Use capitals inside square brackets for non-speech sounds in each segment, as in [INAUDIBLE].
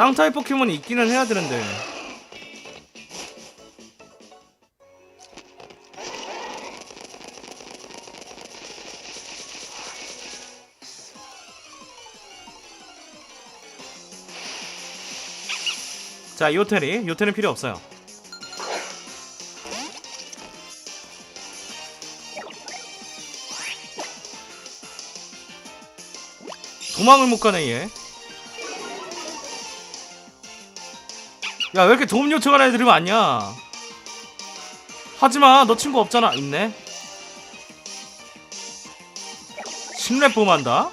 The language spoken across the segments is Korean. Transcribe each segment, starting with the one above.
땅 타입 포켓몬이 있기는 해야 되는데. 자, 요테리. 요테는 필요 없어요. 도망을 못 가네 얘. 야 왜 이렇게 도움 요청하는 애들이 많냐? 하지마 너 친구 없잖아 있네. 신뢰 봄한다.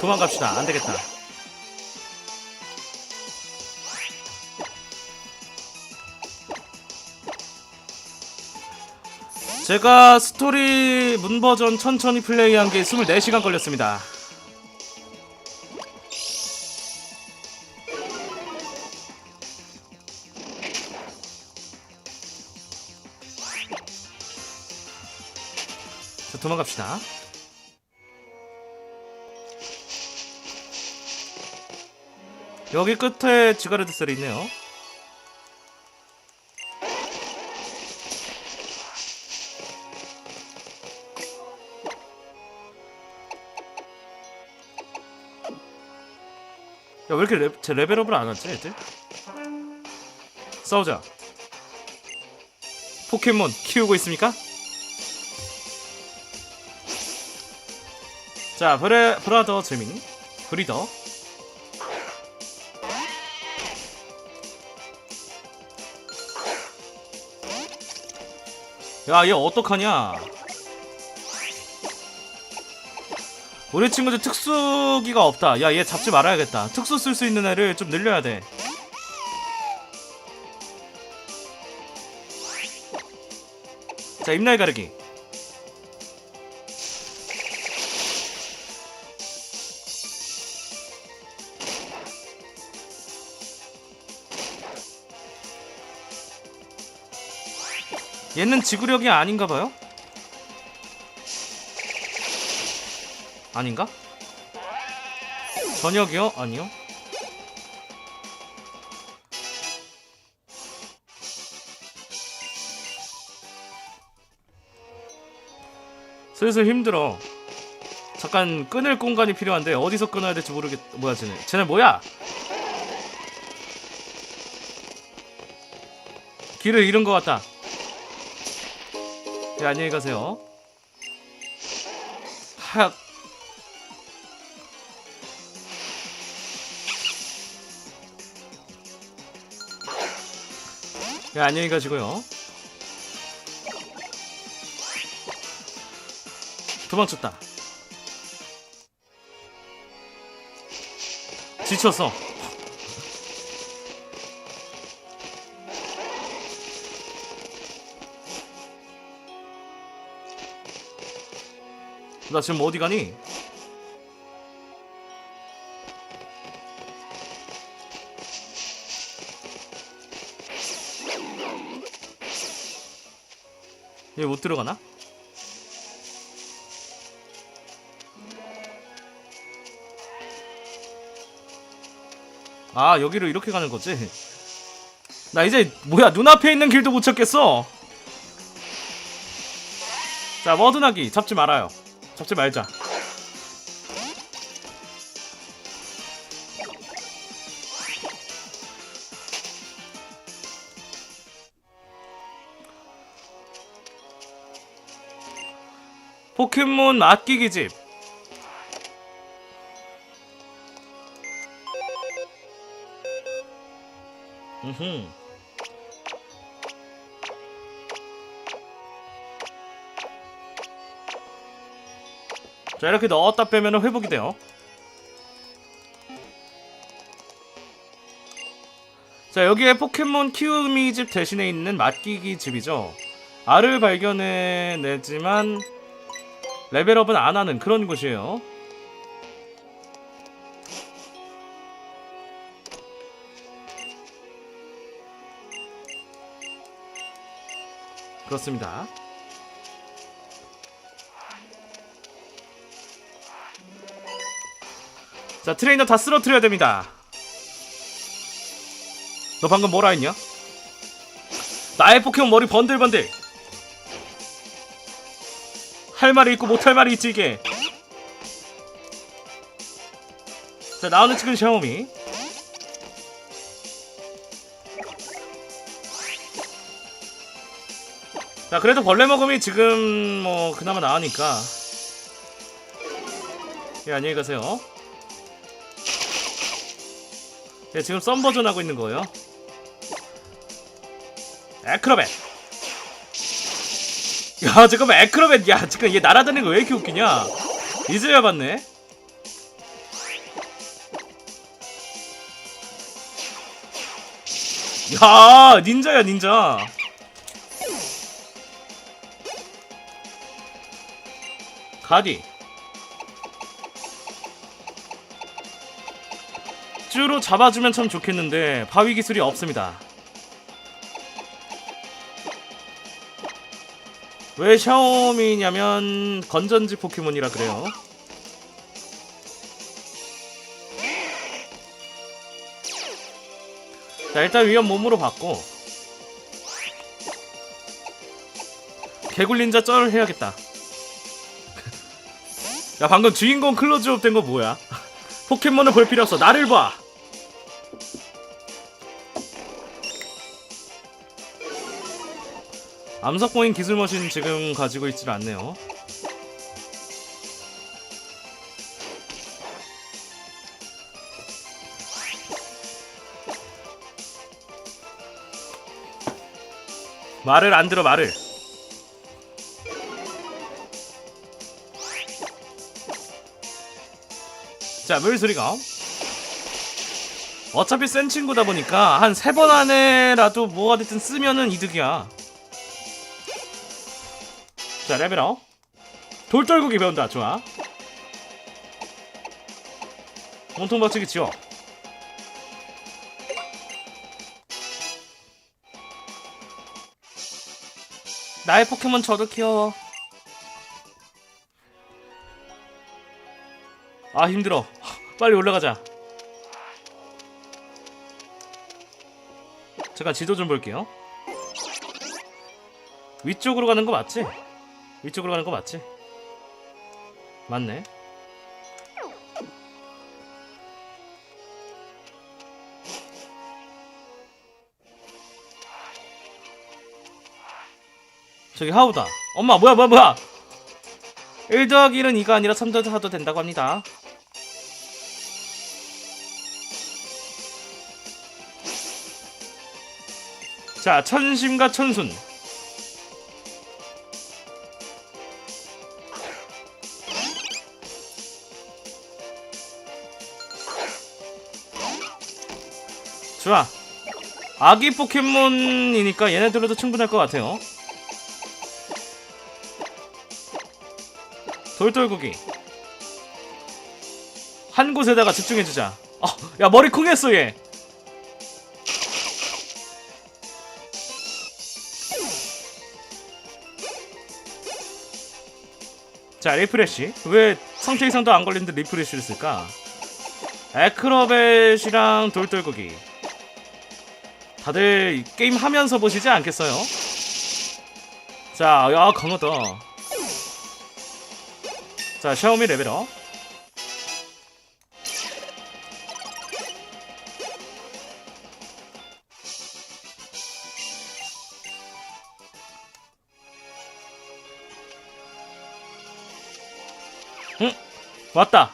도망갑시다 안 되겠다. 제가 스토리 문 버전 천천히 플레이한 게 24시간 걸렸습니다. 도망갑시다. 여기 끝에 지가레드 셀이 있네요. 야 왜 이렇게 레, 제 레벨업을 안 하지 애들? 싸우자 포켓몬 키우고 있습니까? 자 브레, 브라더 재민 브리더 야 얘 어떡하냐 우리 친구들 특수기가 없다. 야, 얘 잡지 말아야겠다. 특수 쓸 수 있는 애를 좀 늘려야 돼. 자, 입날 가르기. 얘는 지구력이 아닌가 봐요? 아닌가? 저녁이요? 아니요. 슬슬 힘들어. 잠깐 끊을 공간이 필요한데 어디서 끊어야 될지 모르겠. 뭐야 쟤네? 쟤네 뭐야? 길을 잃은 것 같다. 네 안녕히 가세요. 하얗. 네, 안녕히 가시고요. 도망쳤다. 지쳤어. 나 지금 어디 가니? 얘 못 들어가나? 아 여기로 이렇게 가는 거지? 나 이제 뭐야 눈앞에 있는 길도 못 찾겠어 자 머드나기 잡지 말아요 잡지 말자 포켓몬 아끼기 집 음흠. 자 이렇게 넣었다 빼면 회복이 돼요. 자 여기에 포켓몬 키우미 집 대신에 있는 맡기기 집이죠. 알을 발견해내지만 레벨업은 안 하는 그런 곳이에요. 그렇습니다 자 트레이너 다 쓰러뜨려야 됩니다. 너 방금 뭐라 했냐? 나의 포켓몬 머리 번들번들. 할 말이 있고 못할 말이 있지 이게. 자 나오는 측은 샤오미. 자 그래도 벌레 먹음이 지금 뭐 그나마 나으니까. 예 안녕히 가세요 예 지금 썸 버전 하고 있는 거예요. 에크로벳. 야 잠깐만 에크로벳. 야 지금 얘 날아다니는 거 왜 이렇게 웃기냐? 이제야 봤네. 야 닌자야 닌자. 가디 쭈로 잡아주면 참 좋겠는데 바위 기술이 없습니다. 왜 샤오미냐면 건전지 포켓몬이라 그래요. 자 일단 위험 몸으로 받고 개굴린자 쩔 해야겠다. [LAUGHS] 야 방금 주인공 클로즈업 된 거 뭐야? [LAUGHS] 포켓몬을 볼 필요 없어. 나를 봐 암석보인 기술 머신 지금 가지고 있질 않네요. 말을 안 들어 말을. 자 물소리가. 어차피 센 친구다 보니까 한 세 번 안에라도 뭐가 됐든 쓰면은 이득이야 자 레벨업. 돌떨구기 배운다 좋아. 몸통 박치기 지워. 나의 포켓몬 저도 키워. 아 힘들어. [LAUGHS] 빨리 올라가자. 잠깐 지도 좀 볼게요. 위쪽으로 가는 거 맞지? 위쪽으로 가는 거 맞지? 맞네. 저기 하우다. 엄마 뭐야 뭐야 뭐야? 1 더하기 1은 2가 아니라 3 더하도 된다고 합니다. 자 천심과 천순 좋아 아기 포켓몬이니까 얘네들로도 충분할 것 같아요. 돌돌구기. 한 곳에다가 집중해주자. 어, 야 머리 쿵 했어 얘. 자 리프레쉬 왜 성체 이상도 안 걸리는데 리프레쉬를 쓸까? 에크로벳이랑 돌돌구기 다들 게임 하면서 보시지 않겠어요? 자, 야 강하다. 자, 샤오미 레벨업. 응, 왔다.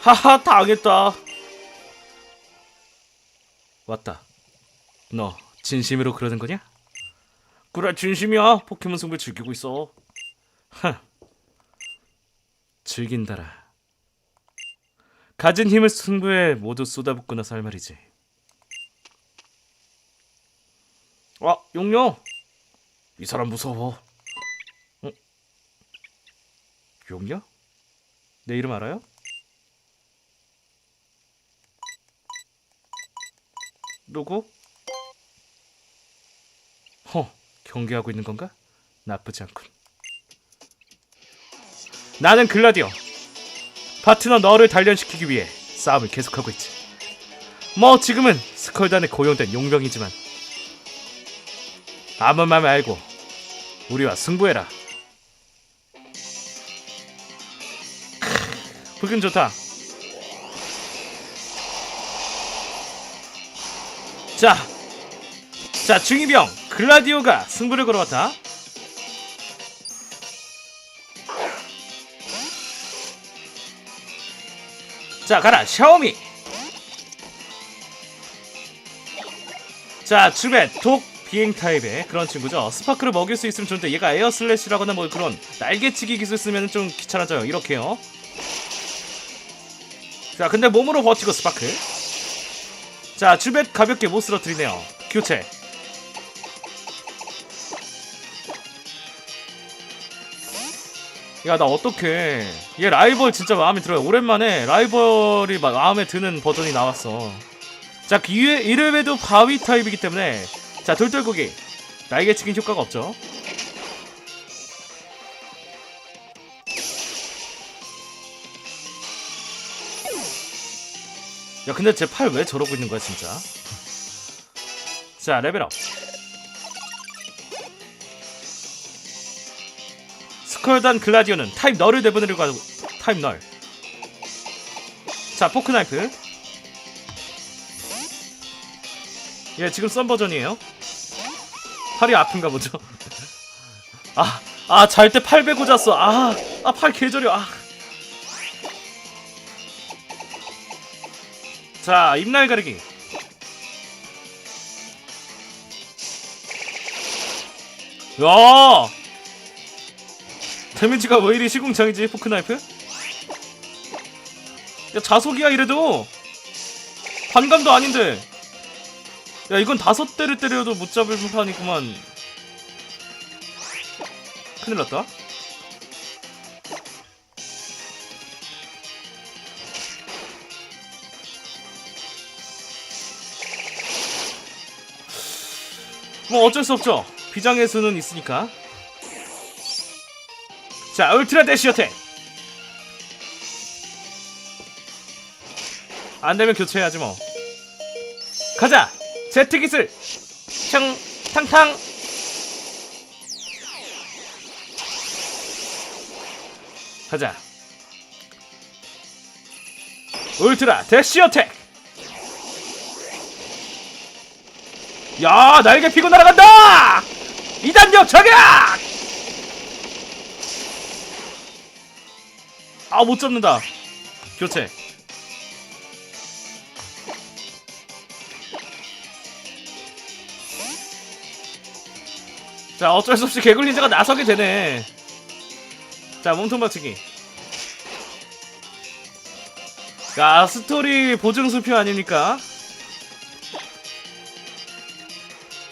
하하, 당했다. 왔다. 너 진심으로 그러는 거냐? 그래 진심이야. 포켓몬 승부 즐기고 있어. 하. 즐긴다라. 가진 힘을 승부에 모두 쏟아붓고 나서 할 말이지. 아, 용녀. 이 사람 무서워. 어? 용녀? 내 이름 알아요? 누구? 허, 경계하고 있는 건가? 나쁘지 않군. 나는 글라디오. 파트너 너를 단련시키기 위해 싸움을 계속하고 있지. 뭐 지금은 스컬단에 고용된 용병이지만 아무 말 말고 우리와 승부해라. 크, 불금 좋다. 자, 자 중이병 글라디오가 승부를 걸어왔다. 자 가라 샤오미. 자 주베 독 비행 타입의 그런 친구죠. 스파크를 먹일 수 있으면 좋은데 얘가 에어 슬래시라거나 뭐 그런 날개치기 기술 쓰면 좀 귀찮아져요. 이렇게요. 자 근데 몸으로 버티고 스파크. 자 주벳 가볍게 못 쓰러뜨리네요. 교체. 야 나 어떡해. 얘 라이벌 진짜 마음에 들어요. 오랜만에 라이벌이 마- 마음에 드는 버전이 나왔어. 자 기회 이름에도 바위 타입이기 때문에 자 돌돌고기. 날개치기 효과가 없죠 야 근데 제 팔 왜 저러고 있는 거야 진짜 자 레벨업 스컬단 글라디오는 타입 널을 내보내려고 하고 타입 널. 자 포크 나이프. 얘 지금 썬 버전이에요. 팔이 아픈가 보죠. [LAUGHS] 아, 아, 잘 때 팔 베고 잤어. 아, 아, 팔 개저려. 아. 자, 입날 가르기. 야! 데미지가 왜 이리 시궁창이지 포크 나이프? 야 자석이야 이래도 반감도 아닌데 야 이건 다섯 대를 때려도 못 잡을 판이구만 큰일 났다 뭐 어쩔 수 없죠 비장의 수는 있으니까 자, 울트라 대시 어택. 안 되면 교체해야지 뭐. 가자. 제트 기술. 청 탕탕. 가자. 울트라 대시 어택. 야, 날개 피고 날아간다. 이단력 저격! 아 못 잡는다. 교체. 자 어쩔 수 없이 개굴린자가 나서게 되네. 자 몸통 박치기. 야 스토리 보증 수표 아닙니까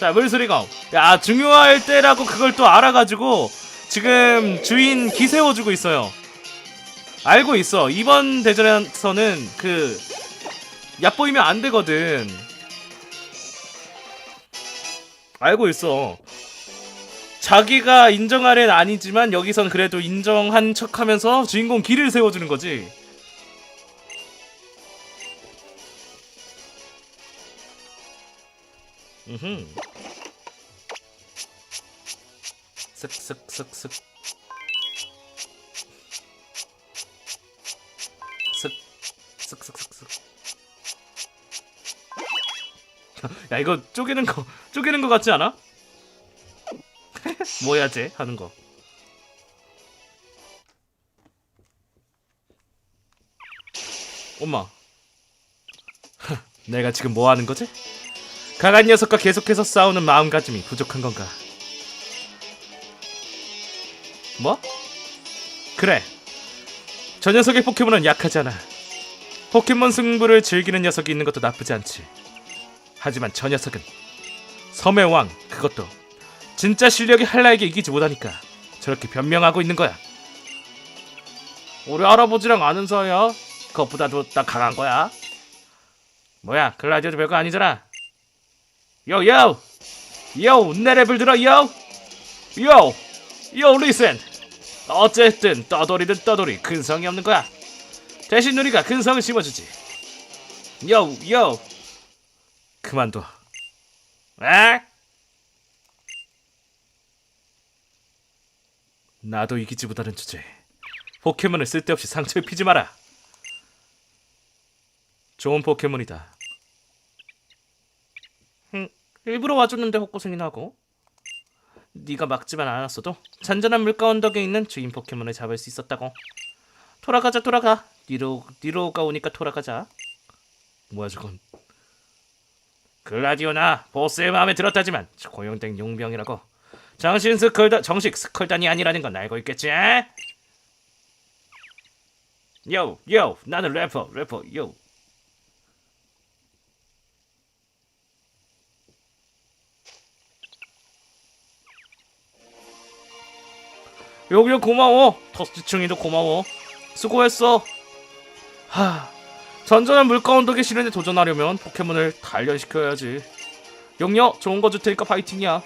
자 물수리검 야 중요할 때라고 그걸 또 알아가지고 지금 주인 기 세워주고 있어요 알고 있어. 이번 대전에서는 그 얕보이면 안 되거든. 알고 있어. 자기가 인정할 앤 아니지만 여기선 그래도 인정한 척하면서 주인공 길을 세워주는 거지. 음흠. 쓱쓱쓱쓱. 쓱 쓱쓱쓱쓱 야 이거 쪼개는 거 쪼개는 거 같지 않아? [LAUGHS] 뭐야 쟤 하는 거 엄마 [LAUGHS] 내가 지금 뭐 하는 거지? 강한 녀석과 계속해서 싸우는 마음가짐이 부족한 건가? 뭐? 그래 저 녀석의 포켓몬은 약하지 않아. 포켓몬 승부를 즐기는 녀석이 있는 것도 나쁘지 않지. 하지만 저 녀석은 섬의 왕 그것도 진짜 실력이 한라에게 이기지 못하니까 저렇게 변명하고 있는 거야. 우리 할아버지랑 아는 사이야. 그것보다도 딱 강한 거야. 뭐야 글라디오도 별거 아니잖아. 요 요 요 내 랩을 들어 요 요 요 리슨 어쨌든 떠돌이든 떠돌이 근성이 없는 거야. 대신 우리가 근성을 심어주지. 요, 요. 그만둬. 에? 나도 이기지 못하는 주제. 포켓몬을 쓸데없이 상처 입히지 마라. 좋은 포켓몬이다. 응, 일부러 와줬는데 헛고생이 나고. 네가 막지만 않았어도 잔잔한 물가 언덕에 있는 주인 포켓몬을 잡을 수 있었다고. 돌아가자 돌아가. 니로 니로가 오니까 돌아가자. 뭐야 저건? 글라디오나 보스의 마음에 들었다지만 고용된 용병이라고. 정신 스컬다 정식 스컬단이 아니라는 건 알고 있겠지? 요, 요, 나는 래퍼, 래퍼, 요. 여기요 고마워. 터스지충이도 고마워. 수고했어. 하 전전한 물가 언덕의 시련에 도전하려면 포켓몬을 단련시켜야지. 용녀 좋은 거 줄 테니까 파이팅이야.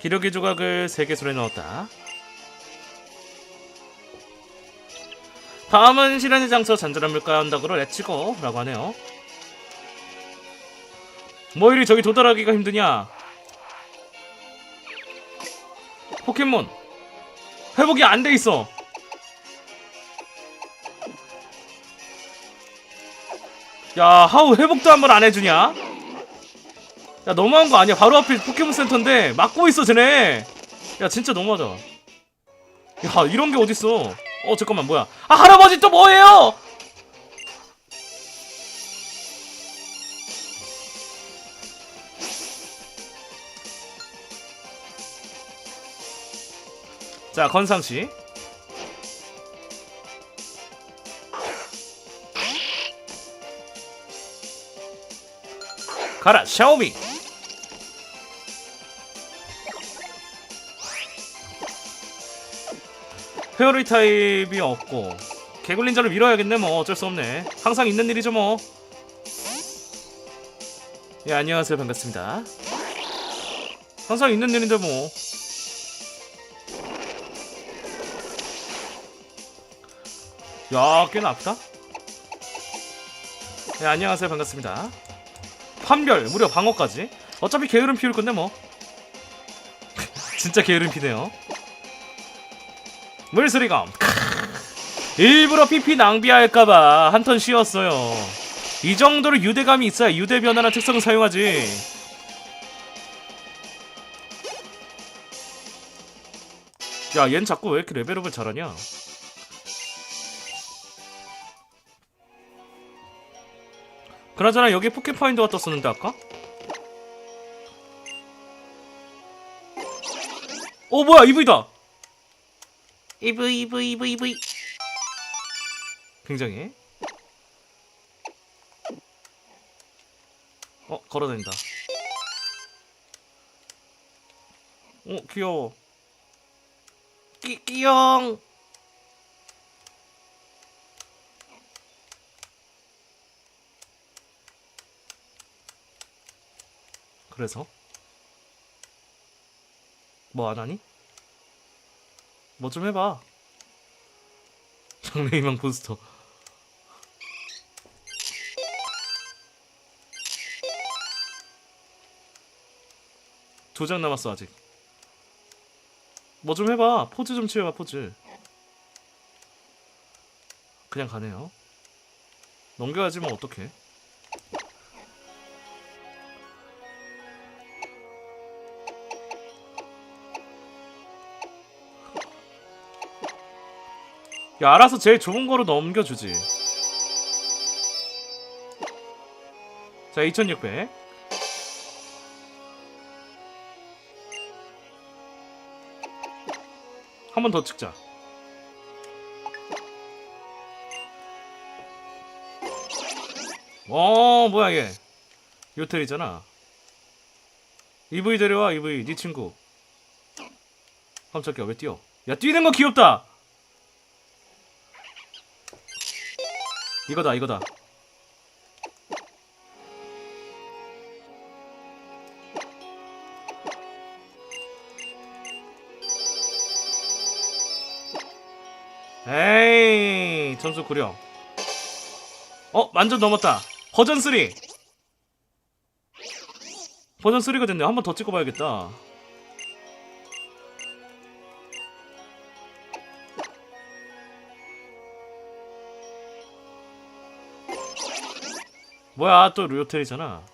기러기 조각을 세 개술에 넣었다. 다음은 시련의 장소 잔잔한 물가 언덕으로 내치고 라고 하네요. 뭐 이리 저기 도달하기가 힘드냐 포켓몬 회복이 안 돼 있어. 야 하우 회복도 한 번 안 해주냐? 야 너무한 거 아니야? 바로 앞에 포켓몬 센터인데 막고 있어 쟤네. 야 진짜 너무하다. 야 이런 게 어딨어? 어 잠깐만 뭐야? 아 할아버지 또 뭐예요? 자 건상 씨. 가라 샤오미. 페어리 타입이 없고 개굴린자를 밀어야겠네 뭐 어쩔 수 없네 항상 있는 일이죠 뭐. 예 안녕하세요 반갑습니다. 항상 있는 일인데 뭐. 야, 꽤나 아프다. 네, 안녕하세요. 반갑습니다. 판별, 무려 방어까지. 어차피 게으름 피울 건데 뭐. [LAUGHS] 진짜 게으름 피네요. 크으. 일부러 PP 낭비할까봐 한 턴 쉬었어요. 이 정도로 유대감이 있어야 유대 변화나 특성을 사용하지. 야, 얜 자꾸 왜 이렇게 레벨업을 잘하냐? 그나저나 여기 포켓파인더가 떴었는데 아까? 어 뭐야 EV다! EV EV EV EV 굉장히. 어 걸어다닌다. 어 귀여워. 끼, 끼용 그래서 뭐 안 하니? 뭐 좀 해봐. 장래희망 포스터. 두 장 남았어 아직. 뭐 좀 해봐. 포즈 좀 취해봐 포즈. 그냥 가네요. 넘겨야지 뭐 어떡해. 야 알아서 제일 좋은 거로 넘겨주지. 자 2600 한 번 더 찍자. 어 뭐야 얘 요텔이잖아. EV 데려와 EV 네 친구. 깜짝이야 왜 뛰어? 야 뛰는 거 귀엽다 이거다 이거다. 에이 점수 구려. 어 만점 넘었다. 버전 3 버전 3가 됐네 한번 더 찍어봐야겠다 뭐야 또 류호텔이잖아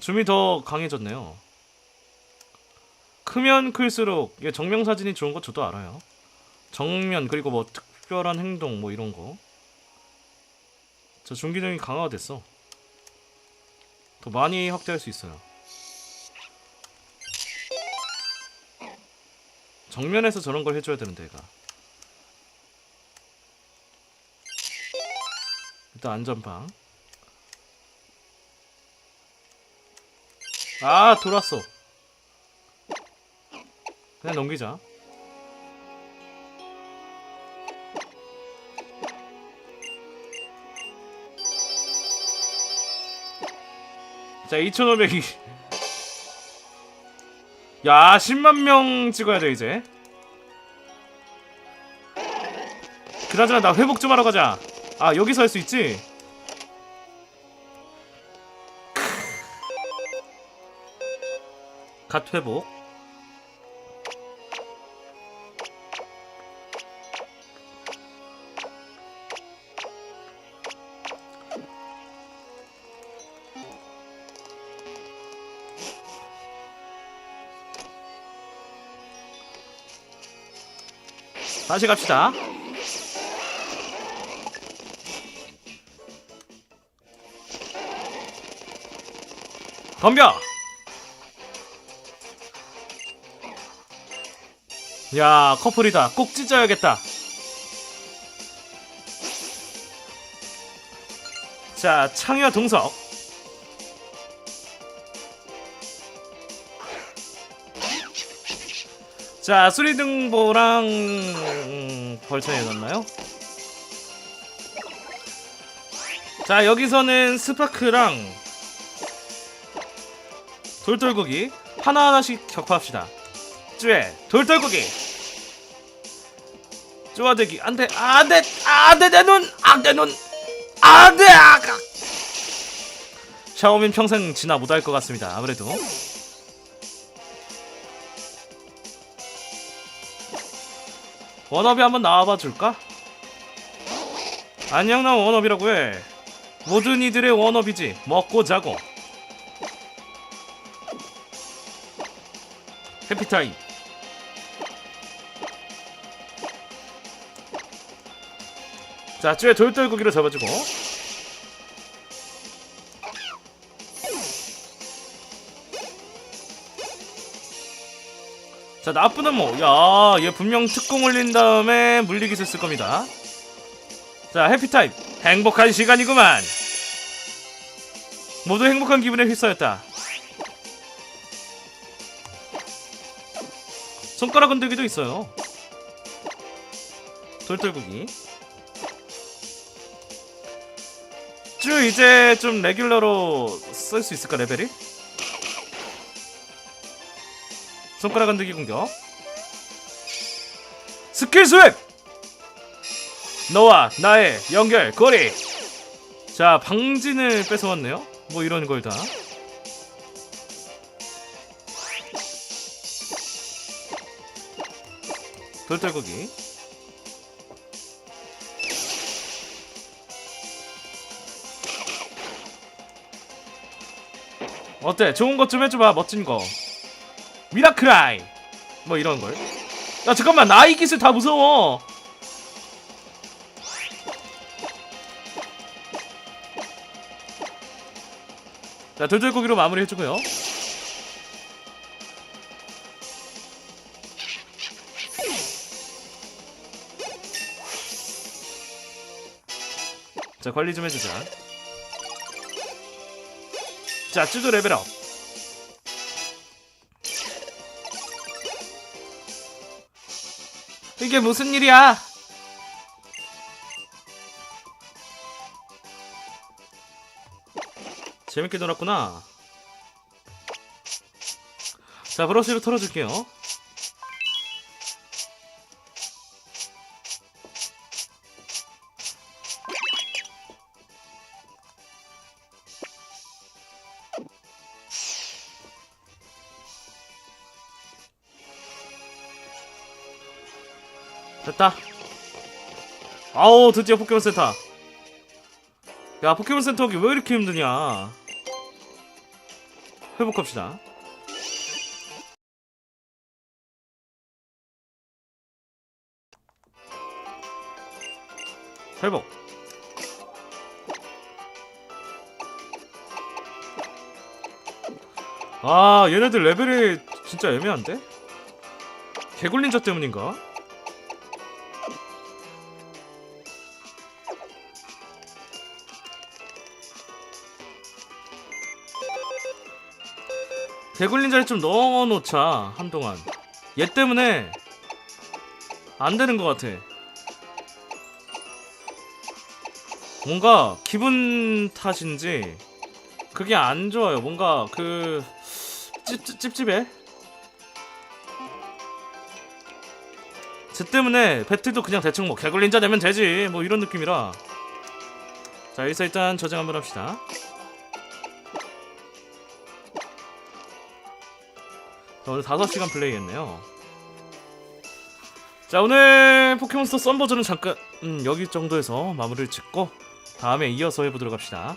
줌이 더 강해졌네요 크면 클수록 이게 정면 사진이 좋은 거 저도 알아요 정면 그리고 뭐 특별한 행동 뭐 이런 거. 저 중기능이 강화됐어. 더 많이 확대할 수 있어요. 정면에서 저런 걸 해줘야 되는데 얘가. 일단 안전방. 아 돌았어. 그냥 넘기자. 자, 2,500이. 야, 10만 명 찍어야 돼, 이제. 그나저나 나 회복 좀 하러 가자. 아, 여기서 할 수 있지? 갓 회복. 다시 갑시다. 덤벼! 야, 커플이다. 꼭 찢어야겠다. 자, 창여 동석. 자, 수리등보랑 음, 벌처에 넣었나요? 자, 여기서는 스파크랑 돌돌고기 하나하나씩 격파합시다. 쭈에 돌돌고기 쪼아대기 안돼 안돼 안돼 내눈 안돼 눈 안돼 아까 샤오민 평생 지나 못할 것 같습니다. 아무래도 원업이 한번 나와봐 줄까? 안녕 나 원업이라고 해 모든 이들의 원업이지 먹고 자고 타임 자 쭈에 돌돌고기로 잡아주고. 자 나쁘는 뭐야얘 분명 특공 올린 다음에 물리기술 쓸 겁니다. 자 해피타임. 행복한 시간이구만. 모두 행복한 기분에 휩싸였다 손가락 흔들기도 있어요. 돌돌고기. 쭈 이제 좀 레귤러로 쓸 수 있을까 레벨이? 손가락 흔들기 공격. 스킬 스웩 너와 나의 연결 고리. 자 방진을 뺏어왔네요. 뭐 이런 걸다 돌돌고기 어때 좋은 것 좀 해줘봐 멋진 거 미라클아이 뭐 이런 걸. 야 잠깐만 나이 기술 다 무서워. 자 돌돌고기로 마무리 해주고요. 자 관리 좀 해주자. 자 쭈도 레벨업. 이게 무슨 일이야? 재밌게 놀았구나. 자, 브러쉬로 털어줄게요. 됐다. 아우 드디어 포켓몬 센터. 야 포켓몬 센터 오기 왜 이렇게 힘드냐? 회복합시다. 회복. 아 얘네들 레벨이 진짜 애매한데? 개굴린자 때문인가? 개굴린자를 좀 넣어놓자 한동안. 얘 때문에 안 되는 것 같아. 뭔가 기분 탓인지 그게 안 좋아요. 뭔가 그 찝, 찝, 찝찝해? 쟤 때문에 배틀도 그냥 대충 뭐 개굴린자 내면 되지. 뭐 이런 느낌이라. 자 여기서 일단 저장 한번 합시다 오늘 5시간 플레이했네요. 자 오늘 포켓몬스터 썬 버전은 잠깐 음, 여기 정도에서 마무리를 짓고 다음에 이어서 해보도록 합시다